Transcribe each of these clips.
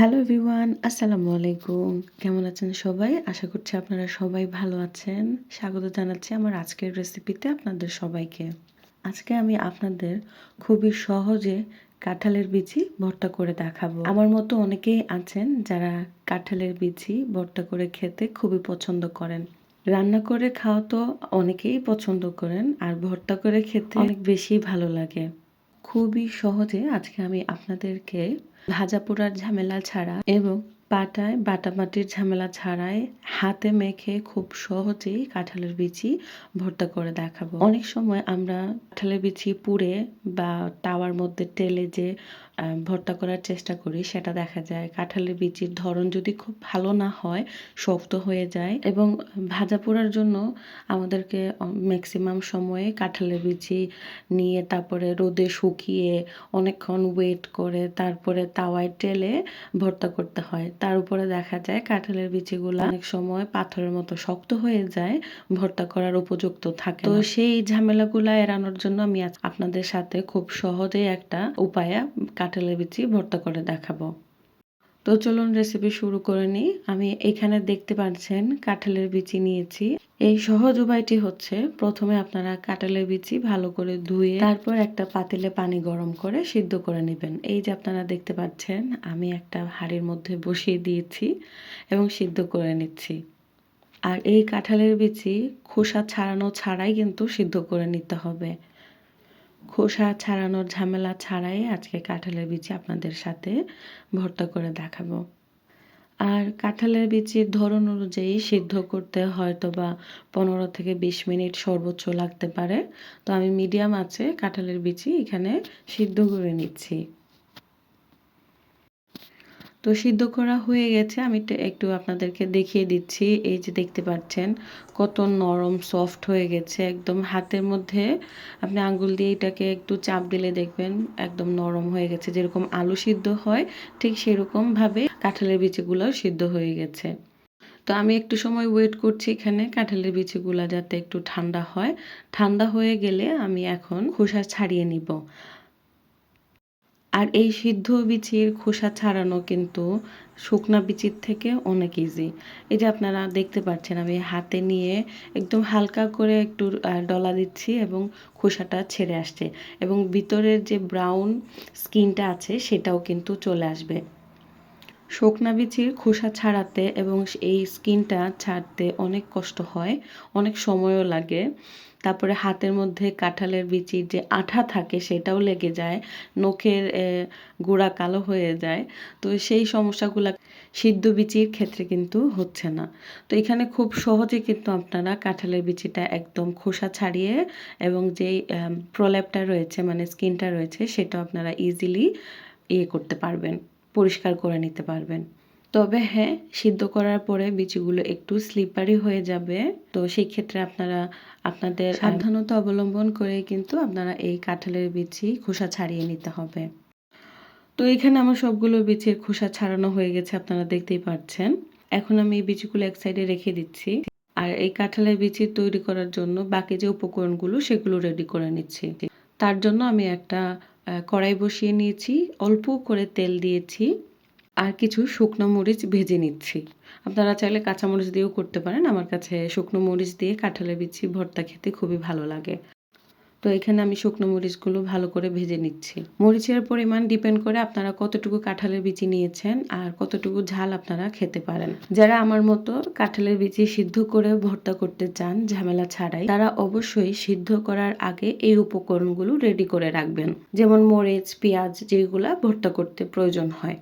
Hello everyone আসসালামু আলাইকুম কেমন আছেন সবাই? আশা করছি আপনারা সবাই ভালো আছেন। স্বাগত জানাচ্ছি আমার আজকের রেসিপিতে আপনাদের সবাইকে। আজকে আমি আপনাদের খুবই সহজে কাঁঠালের বিচি ভর্তা করে দেখাবো। আমার মতো অনেকেই আছেন যারা কাঁঠালের বিচি ভর্তা করে খেতে খুবই পছন্দ করেন। রান্না করে খাওয়া তো অনেকেই পছন্দ করেন, আর ভর্তা করে খেতে অনেক বেশি ভালো লাগে। খুবই সহজে আজকে আমি আপনাদেরকে ভাজা পোড়ার ঝামেলা ছাড়া এবং পাটায় বাটাবাটির ঝামেলা ছাড়াই হাতে মেখে খুব সহজেই কাঁঠালের বিচি ভর্তা করে দেখাবো। অনেক সময় আমরা কাঁঠালের বিচি পুড়ে বা টাওয়ার মধ্যে টেলে যে ভর্তা করার চেষ্টা করি, সেটা দেখা যায়। কাঁঠালের বিচির ধরন যদি খুব ভালো না হয়, শক্ত হয়ে যায় এবং ভাজা পোড়ার জন্য আমাদেরকে ম্যাক্সিমাম সময়ে কাঁঠালের বিচি নিয়ে তারপরে রোদে শুকিয়ে অনেকক্ষণ ওয়েট করে তারপরে তাওয়ায় টেলে ভর্তা করতে হয়। তার উপরে দেখা যায় কাঁঠালের বিচিগুলো অনেক সময় পাথরের মতো শক্ত হয়ে যায়, ভর্তা করার উপযুক্ত থাকে তো সেই ঝামেলাগুলো এড়ানোর জন্য আমি আপনাদের সাথে খুব সহজে একটা উপায়ে কাঁঠালের বিচি ভর্তা করে দেখাবো। তো চলুন রেসিপি শুরু করে নিই আমি এখানে দেখতে পাচ্ছেন কাঁঠালের বিচি নিয়েছি। এই সহজ উপায়টি হচ্ছে প্রথমে আপনারা কাঁঠালের বিচি ভালো করে ধুয়ে তারপর একটা পাতিলে পানি গরম করে সিদ্ধ করে নেবেন। এই যে আপনারা দেখতে পাচ্ছেন, আমি একটা হাঁড়ির মধ্যে বসিয়ে দিয়েছি এবং সিদ্ধ করে নিচ্ছি। আর এই কাঁঠালের বিচি খোসা ছাড়ানো ছাড়াই কিন্তু সিদ্ধ করে নিতে হবে। খোসা ছাড়ানোর ঝামেলা ছাড়াই আজকে কাঁঠালের বিচি আপনাদের সাথে ভর্তা করে দেখাবো। আর কাঁঠালের বিচির ধরন অনুযায়ী সিদ্ধ করতে হয়তো বা পনেরো থেকে বিশ মিনিট সর্বোচ্চ লাগতে পারে। তো আমি মিডিয়াম আছে কাঁঠালের বিচি এখানে সিদ্ধ করে নিচ্ছি। তো সিদ্ধ করা হয়ে গেছে। আমি একটু আপনাদেরকে দেখিয়ে দিচ্ছি। এই যে দেখতে পাচ্ছেন, কত নরম সফট হয়ে গেছে। একদম হাতের মধ্যে আপনি আঙ্গুল দিয়ে এটাকে একটু চাপ দিলে দেখবেন একদম নরম হয়ে গেছে। যেরকম আলু সিদ্ধ হয়, ঠিক সেরকমভাবে কাঁঠালের বিচিগুলো সিদ্ধ হয়ে গেছে। তো আমি একটু সময় ওয়েট করছি এখানে কাঁঠালের বিচিগুলো যাতে একটু ঠান্ডা হয়। ঠান্ডা হয়ে গেলে আমি এখন খোসা ছাড়িয়ে নিব। আর এই সিদ্ধ বিচির খোসা ছাড়ানো কিন্তু শুকনা বিচির থেকে অনেক ইজি এই যে আপনারা দেখতে পাচ্ছেন, আমি হাতে নিয়ে একদম হালকা করে একটু ডলা দিচ্ছি এবং খোসাটা ছেড়ে আসছে। এবং ভিতরের যে ব্রাউন স্কিনটা আছে, সেটাও কিন্তু চলে আসবে। শুকনা বিচির খোসা ছাড়াতে এবং এই স্কিনটা ছাড়তে অনেক কষ্ট হয়, অনেক সময়ও লাগে। তারপরে হাতের মধ্যে কাঁঠালের বিচির যে আঠা থাকে সেটাও লেগে যায়, নখের গোড়া কালো হয়ে যায়। তো সেই সমস্যাগুলো সিদ্ধ বিচির ক্ষেত্রে কিন্তু হচ্ছে না। তো এখানে খুব সহজে কিন্তু আপনারা কাঁঠালের বিচিটা একদম খোসা ছাড়িয়ে এবং যেই প্রলেপটা রয়েছে মানে স্কিনটা রয়েছে সেটা আপনারা ইজিলি ইয়ে করতে পারবেন। পরিষ্কার করে নিতে পারবেন। তবে হ্যাঁ সিদ্ধ করার পরে বিচিগুলো একটু স্লিপারি হয়ে যাবে। তো সেই ক্ষেত্রে আপনারা আপনাদের সাবধানতা অবলম্বন করে কিন্তু আপনারা এই কাঁঠালের বিচি খোসা ছাড়িয়ে নিতে হবে। তো এখানে আমার সবগুলো বিচির খোসা ছাড়ানো হয়ে গেছে আপনারা দেখতেই পাচ্ছেন। এখন আমি এই বিচিগুলো এক সাইডে রেখে দিচ্ছি। আর এই কাঁঠালের বিচি তৈরি করার জন্য বাকি যে উপকরণগুলো সেগুলো রেডি করে নিচ্ছি। তার জন্য আমি একটা কড়াই বসিয়ে নিয়েছি, অল্প করে তেল দিয়েছি আর কিছু শুকনো মরিচ ভেজে নিচ্ছি। আপনারা চাইলে কাঁচা মরিচ দিয়েও করতে পারেন, আমার কাছে শুকনো মরিচ দিয়ে কাঁঠালের বিচি ভর্তা খেতে খুবই ভালো লাগে। তো এখানে আমি শুকনো মরিচগুলো ভালো করে ভেজে নিচ্ছি। মরিচের পরিমাণ ডিপেন্ড করে আপনারা কতটুকু কাঁঠালের বিচি নিয়েছেন আর কতটুকু ঝাল আপনারা খেতে পারেন। যারা আমার মতো কাঁঠালের বিচি সিদ্ধ করে ভর্তা করতে চান, ঝামেলা ছাড়াই, তারা অবশ্যই সিদ্ধ করার আগে এই উপকরণগুলো রেডি করে রাখবেন। যেমন মরিচ, পেঁয়াজ, যেগুলা ভর্তা করতে প্রয়োজন হয়।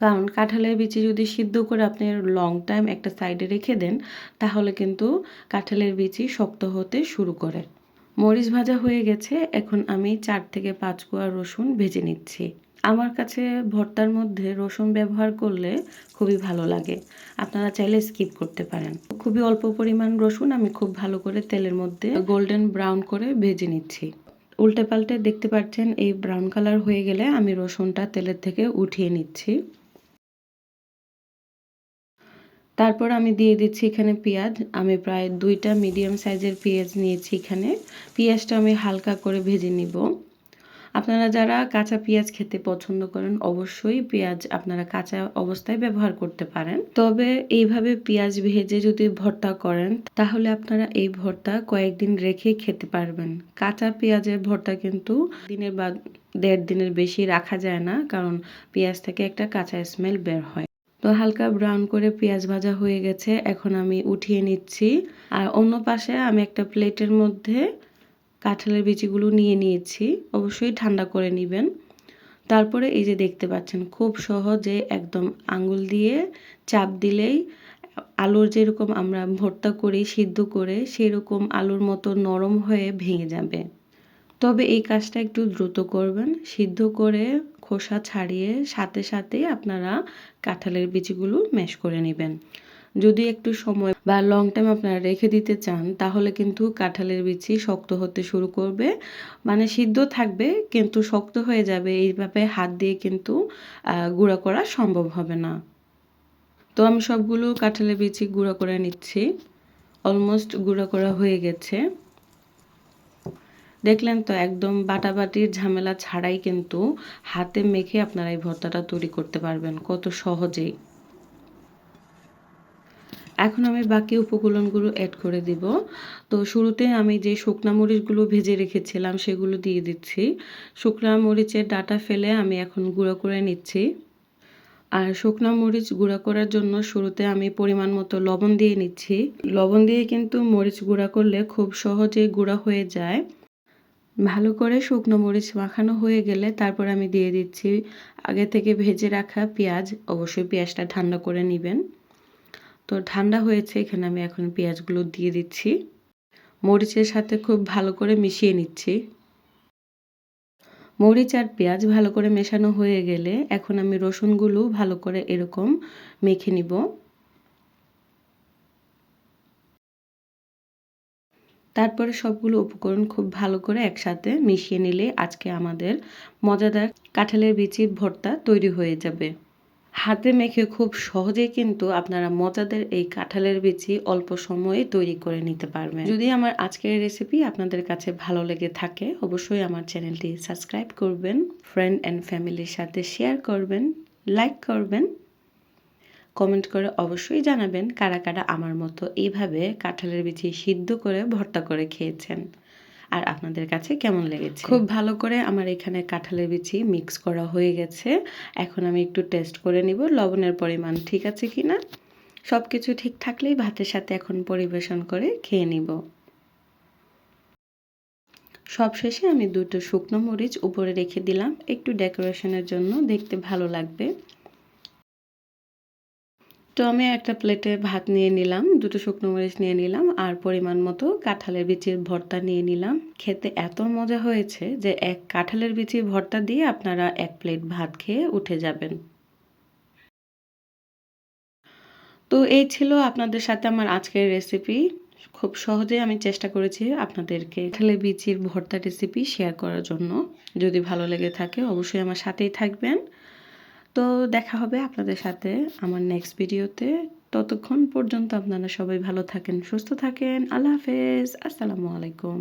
কারণ কাঁঠালের বিচি যদি সিদ্ধ করে আপনি লং টাইম একটা সাইডে রেখে দেন, তাহলে কিন্তু কাঁঠালের বিচি শক্ত হতে শুরু করে। মরিচ ভাজা হয়ে গেছে, এখন আমি চার থেকে পাঁচ কোয়া রসুন ভেজে নিচ্ছি। আমার কাছে ভর্তার মধ্যে রসুন ব্যবহার করলে খুবই ভালো লাগে। আপনারা চাইলে স্কিপ করতে পারেন। খুবই অল্প পরিমাণ রসুন আমি খুব ভালো করে তেলের মধ্যে গোল্ডেন ব্রাউন করে ভেজে নিচ্ছি। উল্টে পাল্টে দেখতে পাচ্ছেন, এই ব্রাউন কালার হয়ে গেলে আমি রসুনটা তেলের থেকে উঠিয়ে নিচ্ছি। তারপর আমি দিয়ে দিচ্ছি এখানে পেঁয়াজ। আমি প্রায় দুইটা মিডিয়াম সাইজের পেঁয়াজ নিয়েছি এখানে। পেঁয়াজটা আমি হালকা করে ভেজে নিব। আপনারা যারা কাঁচা পেঁয়াজ খেতে পছন্দ করেন, অবশ্যই পেঁয়াজ আপনারা কাঁচা অবস্থায় ব্যবহার করতে পারেন। তবে এইভাবে পেঁয়াজ ভেজে যদি ভর্তা করেন, তাহলে আপনারা এই ভর্তা কয়েকদিন রেখে খেতে পারবেন। কাঁচা পেঁয়াজের ভর্তা কিন্তু দিনের বা দেড় দিনের বেশি রাখা যায় না, কারণ পেঁয়াজ থেকে একটা কাঁচা স্মেল বের হয়। তো হালকা ব্রাউন করে পেঁয়াজ ভাজা হয়ে গেছে, এখন আমি উঠিয়ে নিচ্ছি। আর অন্য পাশে আমি একটা প্লেটের মধ্যে কাঁঠালের বিচিগুলো নিয়ে নিয়েছি, অবশ্যই ঠান্ডা করে নেবেন। তারপরে এই যে দেখতে পাচ্ছেন, খুব সহজে একদম আঙুল দিয়ে চাপ দিলেই আলুর যেরকম আমরা ভর্তা করি, সিদ্ধ করে, সেরকম আলুর মতো নরম হয়ে ভেঙে যাবে। তবে এই কাজটা একটু দ্রুত করবেন, সিদ্ধ করে খোসা ছাড়িয়ে সাথে সাথে আপনারা কাঁঠালের বিচিগুলো ম্যাশ করে নেবেন। যদি একটু সময় বা লং টাইম আপনারা রেখে দিতে চান, তাহলে কিন্তু কাঁঠালের বিচি শক্ত হতে শুরু করবে। মানে সিদ্ধ থাকবে, কিন্তু শক্ত হয়ে যাবে, এইভাবে হাত দিয়ে কিন্তু গুঁড়া করা সম্ভব হবে না। তো আমি সবগুলো কাঁঠালের বিচি গুঁড়া করে নিচ্ছি। অলমোস্ট গুঁড়া করা হয়ে গেছে। দেখলেন তো, একদম বাটাবাটির ঝামেলা ছাড়াই কিন্তু হাতে মেখে আপনারা এই ভর্তাটা তৈরি করতে পারবেন, কত সহজেই। এখন আমি বাকি উপকরণগুলো অ্যাড করে দিব। তো শুরুতে আমি যে শুকনা মরিচগুলো ভেজে রেখেছিলাম, সেগুলো দিয়ে দিচ্ছি। শুকনা মরিচের ডাটা ফেলে আমি এখন গুঁড়ো করে নিচ্ছি। আর শুকনো মরিচ গুঁড়া করার জন্য শুরুতে আমি পরিমাণ মতো লবণ দিয়ে নিচ্ছি। লবণ দিয়ে কিন্তু মরিচ গুঁড়া করলে খুব সহজে গুঁড়া হয়ে যায়। ভালো করে শুকনো মরিচ মাখানো হয়ে গেলে তারপর আমি দিয়ে দিচ্ছি আগে থেকে ভেজে রাখা পেঁয়াজ। অবশ্যই পেঁয়াজটা ঠান্ডা করে নেবেন। তো ঠান্ডা হয়েছে, এখানে আমি এখন পেঁয়াজগুলো দিয়ে দিচ্ছি। মরিচের সাথে খুব ভালো করে মিশিয়ে নিচ্ছি। মরিচ আর পেঁয়াজ ভালো করে মেশানো হয়ে গেলে এখন আমি রসুনগুলো ভালো করে এরকম মেখে নিব। তারপরে সবগুলো উপকরণ খুব ভালো করে একসাথে মিশিয়ে নিলে আজকে আমাদের মজাদার কাঁঠালের বিচির ভর্তা তৈরি হয়ে যাবে। হাতে মেখে খুব সহজেই কিন্তু আপনারা মজাদের এই কাঁঠালের বিচি অল্প সময়ে তৈরি করে নিতে পারবেন। যদি আমার আজকের রেসিপি আপনাদের কাছে ভালো লেগে থাকে, অবশ্যই আমার চ্যানেলটি সাবস্ক্রাইব করবেন ফ্রেন্ড অ্যান্ড ফ্যামিলির সাথে শেয়ার করবেন লাইক করবেন। কমেন্ট করে অবশ্যই জানাবেন কারা কারা আমার মতো এইভাবে কাঁঠালের বিচি সিদ্ধ করে ভর্তা করে খেয়েছেন। আর আপনাদের কাছে কেমন লেগেছে? খুব ভালো করে আমার এখানে কাঁঠালের বিচি মিক্স করা হয়ে গেছে। এখন আমি একটু টেস্ট করে নিব লবণের পরিমাণ ঠিক আছে কি না সব কিছু ঠিক থাকলেই ভাতের সাথে এখন পরিবেশন করে খেয়ে নিব। সবশেষে আমি দুটো শুকনো মরিচ উপরে রেখে দিলাম। একটু ডেকোরেশনের জন্য দেখতে ভালো লাগবে। তো আমি একটা প্লেটে ভাত নিয়ে নিলাম, দুটো শুকনো মরিচ নিয়ে নিলাম, আর পরিমাণ মতো কাঁঠালের বিচির ভর্তা নিয়ে নিলাম। খেতে এত মজা হয়েছে যে এক কাঁঠালের বিচির ভর্তা দিয়ে আপনারা এক প্লেট ভাত খেয়ে উঠে যাবেন। তো এই ছিল আপনাদের সাথে আমার আজকের রেসিপি খুব সহজে আমি চেষ্টা করেছি আপনাদেরকে কাঁঠালে বিচির ভর্তা রেসিপি শেয়ার করার জন্য। যদি ভালো লেগে থাকে, অবশ্যই আমার সাথেই থাকবেন। তো দেখা হবে আপনাদের সাথে আমার নেক্সট ভিডিওতে ততক্ষণ পর্যন্ত আপনারা সবাই ভালো থাকেন, সুস্থ থাকেন। আল্লাহ হাফেজ। আসসালামু আলাইকুম।